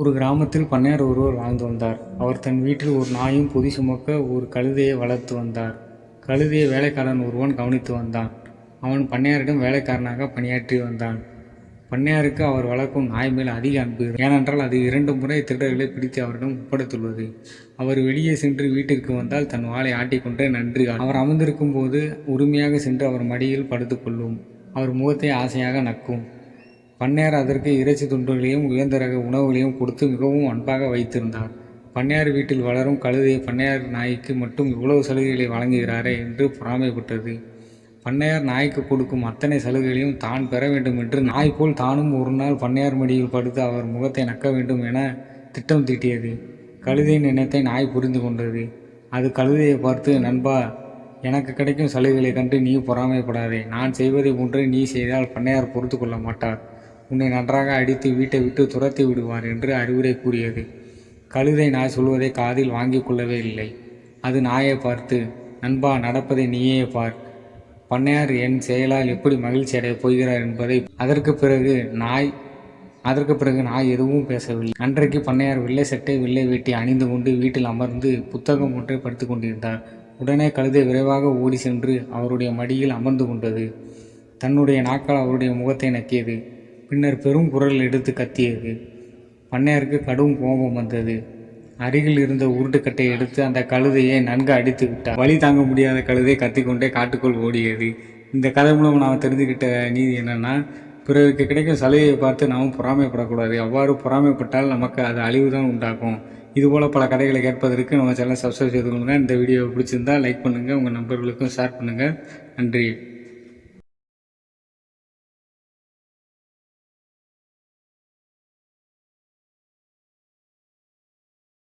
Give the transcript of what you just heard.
ஒரு கிராமத்தில் பண்ணையார் ஒருவர் வாழ்ந்து வந்தார். அவர் தன் வீட்டில் ஒரு நாயும் பொதி சுமக்க ஒரு கழுதையை வளர்த்து வந்தார். கழுதையை வேலைக்காரன் ஒருவன் கவனித்து வந்தான். அவன் பண்ணையாரிடம் வேலைக்காரனாக பணியாற்றி வந்தான். பண்ணையாருக்கு அவர் வளர்க்கும் நாய் மேல் அதிக அன்பு ஏனென்றால் அது இரண்டு முறை திருடர்களை பிடித்து அவரிடம் ஒப்படைத்துள்ளது. அவர் வெளியே சென்று வீட்டிற்கு வந்தால் தன் வாளை ஆட்டிக்கொண்டே நன்றி அவர் அமர்ந்திருக்கும் போது உரிமையாக சென்று அவர் மடியில் படுத்துக்கொள்ளும். அவர் முகத்தை ஆசையாக நக்கும். பண்ணையார் அதற்கு இறைச்சி துண்டுகளையும் உயர்ந்த ரக உணவுகளையும் கொடுத்து மிகவும் அன்பாக வைத்திருந்தார். பண்ணையார் வீட்டில் வளரும் கழுதை பண்ணையார் நாய்க்கு மட்டும் இவ்வளவு சலுகைகளை வழங்குகிறாரே என்று பொறாமைப்பட்டது பண்ணையார் நாய்க்கு கொடுக்கும் அத்தனை சலுகைகளையும் தான் பெற வேண்டும் என்று நாய் போல் தானும் ஒரு நாள் பண்ணையார் மடியில் படுத்து அவர் முகத்தை நக்க வேண்டும் என திட்டம் தீட்டியது. கழுதையின் எண்ணத்தை நாய் புரிந்து கொண்டது. அது கழுதையை பார்த்து நண்பா எனக்கு கிடைக்கும் சலுகைகளை கண்டு நீ பொறாமைப்படாதே. நான் செய்வதை போன்று நீ செய்தால் பண்ணையார் பொறுத்து கொள்ள மாட்டார். உன்னை நன்றாக அடித்து வீட்டை விட்டு துரத்தி விடுவார் என்று அறிவுரை கூறியது. கழுதை நாய் சொல்வதை காதில் வாங்கிக் கொள்ளவே இல்லை. அது நாயை பார்த்து நண்பா நடப்பதை நீயே பார். பண்ணையார் என் செயலால் எப்படி மகிழ்ச்சி அடையப் போகிறார் என்பதை அதற்கு பிறகு நாய் அதற்கு பிறகு நாய் எதுவும் பேசவில்லை. அன்றைக்கு பண்ணையார் வெள்ளை சட்டை வெள்ளை வேட்டி அணிந்து கொண்டு வீட்டில் அமர்ந்து புத்தகம் ஒன்றை படித்து கொண்டிருந்தார். உடனே கழுதை விரைவாக ஓடி சென்று அவருடைய மடியில் அமர்ந்து கொண்டது. தன்னுடைய நாக்கால் அவருடைய முகத்தை நக்கியது. பின்னர் பெரும் குரல் எடுத்து கத்தியது. பண்ணையாருக்கு கடும் கோபம் வந்தது. அருகில் இருந்த உருட்டுக்கட்டையை எடுத்து அந்த கழுதையை நன்கு அடித்து விட்டார். வழி தாங்க முடியாத கழுதை கத்திக்கொண்டே காட்டுக்குள் ஓடியது. இந்த கதை மூலம் நாம் தெரிஞ்சுக்கிட்ட நீதி என்னென்னா பிறருக்கு கிடைக்கும் சலுகையை பார்த்து நாம் பொறாமைப்படக்கூடாது. அவ்வாறு பொறாமைப்பட்டால் நமக்கு அது அழிவு தான் உண்டாக்கும் இதுபோல் பல கதைகளை கேட்பதற்கு நம்ம சேனலை சப்ஸ்கிரைப் செய்து கொள்ளுங்கள் இந்த வீடியோ பிடிச்சிருந்தா லைக் பண்ணுங்கள் உங்கள் நண்பர்களுக்கும் ஷேர் பண்ணுங்கள் நன்றி.